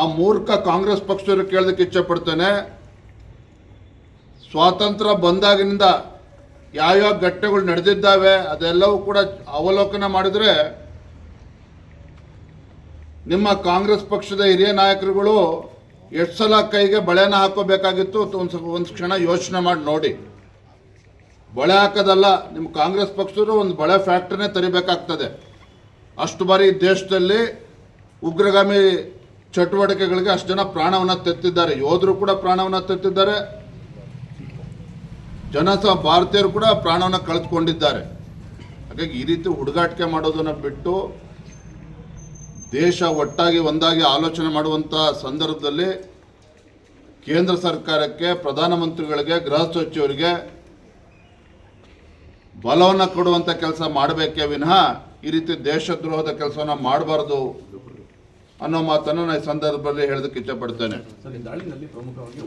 ಆ ಮೂರ್ಖ ಕಾಂಗ್ರೆಸ್ ಪಕ್ಷದವರು ಕೇಳೋದಕ್ಕೆ ಇಚ್ಛಪಡ್ತೇನೆ. ಸ್ವಾತಂತ್ರ್ಯ ಬಂದಾಗಿನಿಂದ ಯಾವ್ಯಾವ ಘಟ್ಟಗಳು ನಡೆದಿದ್ದಾವೆ, ಅದೆಲ್ಲವೂ ಕೂಡ ಅವಲೋಕನ ಮಾಡಿದರೆ ನಿಮ್ಮ ಕಾಂಗ್ರೆಸ್ ಪಕ್ಷದ ಹಿರಿಯ ನಾಯಕರುಗಳು ಎಷ್ಟು ಸಲ ಕೈಗೆ ಬಳೆನ ಹಾಕೋಬೇಕಾಗಿತ್ತು ಒಂದು ಒಂದು ಕ್ಷಣ ಯೋಚನೆ ಮಾಡಿ ನೋಡಿ. ಬಳೆ ಹಾಕೋದಲ್ಲ, ನಿಮ್ಮ ಕಾಂಗ್ರೆಸ್ ಪಕ್ಷದವರು ಒಂದು ಬಳೆ ಫ್ಯಾಕ್ಟ್ರಿನೇ ತರಿಬೇಕಾಗ್ತದೆ. ಅಷ್ಟು ಬಾರಿ ದೇಶದಲ್ಲಿ ಉಗ್ರಗಾಮಿ ಚಟುವಟಿಕೆಗಳಿಗೆ ಅಷ್ಟು ಜನ ಪ್ರಾಣವನ್ನು ತೆತ್ತಿದ್ದಾರೆ. ಯೋಧರು ಕೂಡ ಪ್ರಾಣವನ್ನು ತೆತ್ತಿದ್ದಾರೆ. ಜನ ಸಹ ಭಾರತೀಯರು ಕೂಡ ಪ್ರಾಣವನ್ನು ಕಳೆದುಕೊಂಡಿದ್ದಾರೆ. ಹಾಗಾಗಿ ಈ ರೀತಿ ಹುಡುಗಾಟಿಕೆ ಮಾಡೋದನ್ನು ಬಿಟ್ಟು ದೇಶ ಒಟ್ಟಾಗಿ ಒಂದಾಗಿ ಆಲೋಚನೆ ಮಾಡುವಂಥ ಸಂದರ್ಭದಲ್ಲಿ ಕೇಂದ್ರ ಸರ್ಕಾರಕ್ಕೆ, ಪ್ರಧಾನಮಂತ್ರಿಗಳಿಗೆ, ಗೃಹ ಸಚಿವರಿಗೆ ಬಲವನ್ನು ಕೊಡುವಂಥ ಕೆಲಸ ಮಾಡಬೇಕೇ ವಿನಃ ಈ ರೀತಿ ದೇಶದ್ರೋಹದ ಕೆಲಸವನ್ನು ಮಾಡಬಾರ್ದು. ಅನ್ನೋ ಮಾತನ್ನು ನಾನು ಈ ಸಂದರ್ಭದಲ್ಲಿ ಹೇಳೋದಕ್ಕೆ ಇಷ್ಟಪಡ್ತೇನೆ.